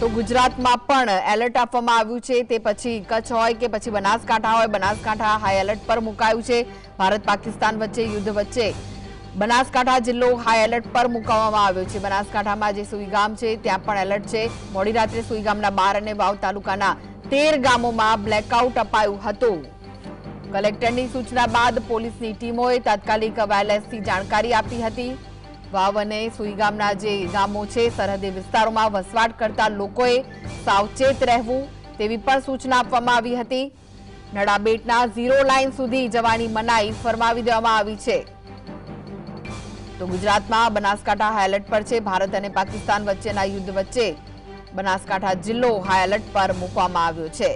તો ગુજરાતમાં પણ એલર્ટ આપવામાં આવ્યું છે. તે પછી કચ્છ હોય કે પછી બનાસકાંઠા હોય, બનાસકાંઠા હાઈ એલર્ટ પર મુકાયું છે. ભારત પાકિસ્તાન વચ્ચે યુદ્ધ વચ્ચે બનાસકાંઠા જિલ્લો હાઈ એલર્ટ પર મુકાવવામાં આવ્યો છે. બનાસકાંઠામાં જે સુઈગામ છે, ત્યાં પણ એલર્ટ છે. મોડી રાત્રે સુઈગામના બાર અને વાવ તાલુકાના તેર ગામોમાં બ્લેકઆઉટ અપાયું હતું. કલેક્ટરની સૂચના બાદ પોલીસની ટીમોએ તાત્કાલિક વાયરલેસથી જાણકારી આપી હતી. વાવ અને સુઈગામના જે ગામો છે, સરહદી વિસ્તારોમાં વસવાટ કરતા લોકોએ સાવચેત રહેવું તેવી પણ સૂચના આપવામાં આવી હતી. નડાબેટના ઝીરો લાઇન સુધી જવાની મનાઈ ફરમાવી દેવામાં આવી છે. તો ગુજરાતમાં બનાસકાંઠા હાઈ એલર્ટ પર છે. ભારત અને પાકિસ્તાન વચ્ચેના યુદ્ધ વચ્ચે બનાસકાંઠા જિલ્લો હાઈ એલર્ટ પર મૂકવામાં આવ્યો છે.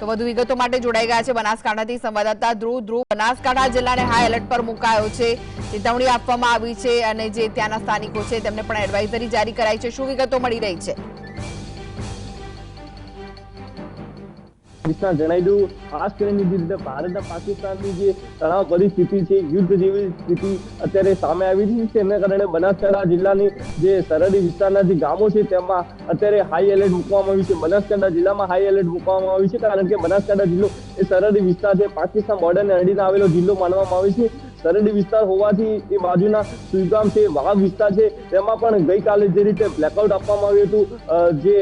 તો વધુ વિગતો માટે જોડાઈ ગયા છે બનાસકાંઠાથી સંવાદદાતા ધ્રુવ. ધ્રુવ, બનાસકાંઠા જિલ્લાને હાઈ એલર્ટ પર મુકાયો છે. ચેતવણી આપવામાં આવી છે અને જે ત્યાંના સ્થાનિકો છે તેમને પણ એડવાઇઝરી જારી કરાઈ છે. શું વિગતો મળી રહી છે? કૃષ્ણા જણાવી દઉં. ખાસ કરીને જે રીતે ભારત અને પાકિસ્તાનની જે તણાવ પરિસ્થિતિ છે, યુદ્ધ જેવી સ્થિતિ અત્યારે સામે આવી છે. એના કારણે બનાસકાંઠા જિલ્લાની જે સરહદી વિસ્તારના જે ગામો છે, તેમાં અત્યારે હાઈ એલર્ટ મૂકવામાં આવ્યું છે. બનાસકાંઠા જિલ્લામાં હાઈ એલર્ટ મૂકવામાં આવ્યું છે, કારણ કે બનાસકાંઠા જિલ્લો એ સરહદી વિસ્તાર છે. પાકિસ્તાન બોર્ડરને અડીને આવેલો જિલ્લો માનવામાં આવે છે. સરહદી વિસ્તાર હોવાથી એ બાજુના સુઈગામ છે વાવ વિસ્તાર છે, તેમાં પણ ગઈકાલે જે રીતે બ્લેકઆઉટ આપવામાં આવ્યું હતું જે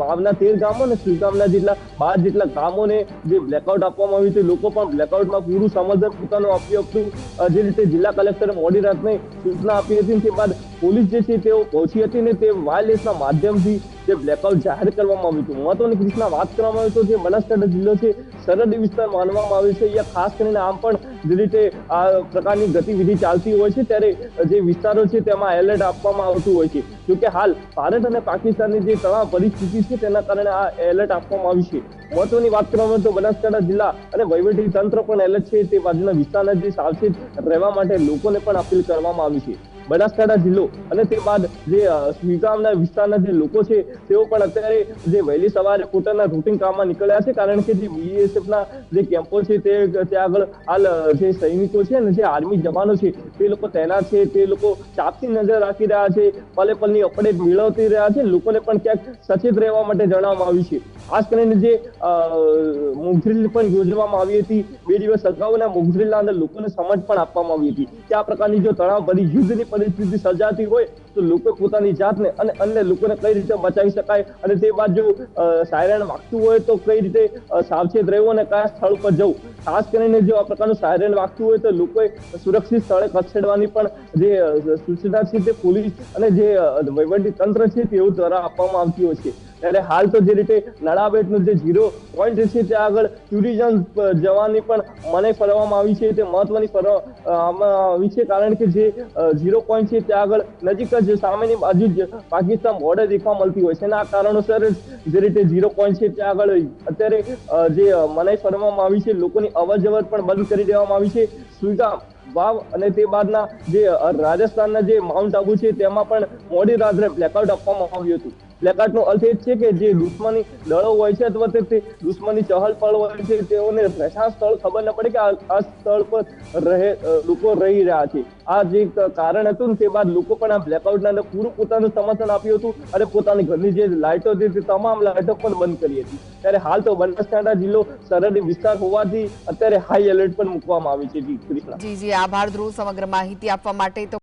વાવના તેર ગામો અને સુઈગામના જેટલા બાર જેટલા ગામોને જે બ્લેકઆઉટ આપવામાં આવ્યું હતું લોકો પણ બ્લેકઆઉટમાં પૂરું સમર્થન પોતાનું આપ્યું હતું જે રીતે જિલ્લા કલેક્ટરે મોડી રાતને સૂચના આપી હતી, તે બાદ પોલીસ જે છે તેઓ પહોંચી હતી ને તે વાયરલેસના માધ્યમથી જે બ્લેકઆઉટ જાહેર કરવામાં આવ્યું હતું. મહત્વની ક્રિષ્ના વાત કરવામાં આવી તો જે બનાસકાંઠા જિલ્લો છે, સરહદી વિસ્તાર માનવામાં આવે છે. અહીંયા ખાસ કરીને આમ પણ જે રીતે આ પ્રકારની ગતિવિધિ ચાલતી હોય છે, ત્યારે જે વિસ્તારો છે તેમાં એલર્ટ આપવામાં આવતું હોય છે. જોકે હાલ ભારત અને પાકિસ્તાનની જે તણાવ પરિસ્થિતિ છે, તેના કારણે આ એલર્ટ આપવામાં આવ્યું છે. મહત્વની વાત કરવામાં તો બનાસકાંઠા જિલ્લા અને વહીવટી તંત્ર પણ એલર્ટ છે, તે બાજુના વિસ્તારના જે સાવચેત રહેવા માટે લોકોને પણ અપીલ કરવામાં આવી છે. બનાસકાંઠા જિલ્લો અને તે બાદ જે અ, સુઈગામના વિસ્તારના જે લોકો છે તેઓ પણ અત્યારે જે વહેલી સવારે પોતાના રૂટીન કામમાં નીકળ્યા છે. કારણ કે જે બીએસએફના જે કેમ્પો છે તે ત્યાં આગળ હાલ જે સૈનિકો છે અને જે આર્મી જવાનો છે તે લોકો તૈનાત છે. તે લોકો ચાપતી નજર રાખી રહ્યા છે પલે પલની અપડેટ મેળવતી રહ્યા છે. લોકોને પણ ક્યાંક સચેત રહેવા માટે જણાવવામાં આવ્યું છે. ખાસ કરીને જે મોકડ્રીલ પણ યોજવામાં આવી હતી. બે દિવસ અગાઉના મોકડ્રીલના અંદર લોકોને સમજ પણ આપવામાં આવી હતી. કે આ પ્રકારની જો તણાવ ભરી યુદ્ધની પરિસ્થિતિ સર્જાતી હોય તો લોકો પોતાની જાતને અને અન્ય લોકોને કઈ રીતે બચાવી શકાય? અને તે બાદ જો સાયરન વાગતું હોય તો કઈ રીતે સાવચેત રહેવું અને કયા સ્થળ પર જવું? ખાસ કરીને જો આ પ્રકારનું સાયરન વાગતું હોય તો લોકોએ સુરક્ષિત સ્થળે ખસેડવાની પણ જે સૂચના છે તે પોલીસ અને જે વહીવટી તંત્ર છે તેઓ દ્વારા આપવામાં આવતી હોય છે. ત્યારે હાલ તો જે રીતે નડાબેટનું જે ઝીરો પોઈન્ટ છે ત્યાં આગળ ટુરિઝમ જવાની પણ મને ફરવામાં આવી છે. તે મહત્વની ફરવામાં આવી છે કારણ કે જે ઝીરો પોઈન્ટ છે ત્યાં આગળ નજીક જ સામેની બાજુ જ પાકિસ્તાન બોર્ડર દેખવા મળતી હોય છે. અને કારણોસર જે રીતે ઝીરો પોઈન્ટ છે ત્યાં આગળ અત્યારે જે મનાઈ ફરવામાં આવી છે, લોકોની અવર પણ બંધ કરી દેવામાં આવી છે. સુઈગામ વાવ અને તે બાદના જે રાજસ્થાનના જે માઉન્ટ આબુ છે, તેમાં પણ મોડી રાત્રે બ્લેકઆઉટ આપવામાં આવ્યું હતું. બ્લેકઆઉટનો અર્થ એ છે કે જે દુશ્મની દળો હોય છે અથવા તો દુશ્મની ચહલ પહલ હોય છે, તેઓને રહેઠાણ સ્થળ ખબર ન પડે કે આ સ્થળ પર રહે લોકો રહી રહ્યા છે. આ જે કારણ હતું તે બાદ લોકો પણ આ બ્લેકઆઉટના અંદર પૂરું પોતાનું સમર્થન આપ્યું હતું અને પોતાની ઘરની જે લાઇટો હતી તે તમામ લાઇટો પણ બંધ કરી હતી. ત્યારે હાલ તો બનાસકાંઠા જિલ્લો સરહદી વિસ્તાર હોવાથી અત્યારે હાઈ એલર્ટ પણ મૂકવામાં આવી છે જી જી, આભાર ધ્રુવ સમગ્ર માહિતી આપવા માટે તો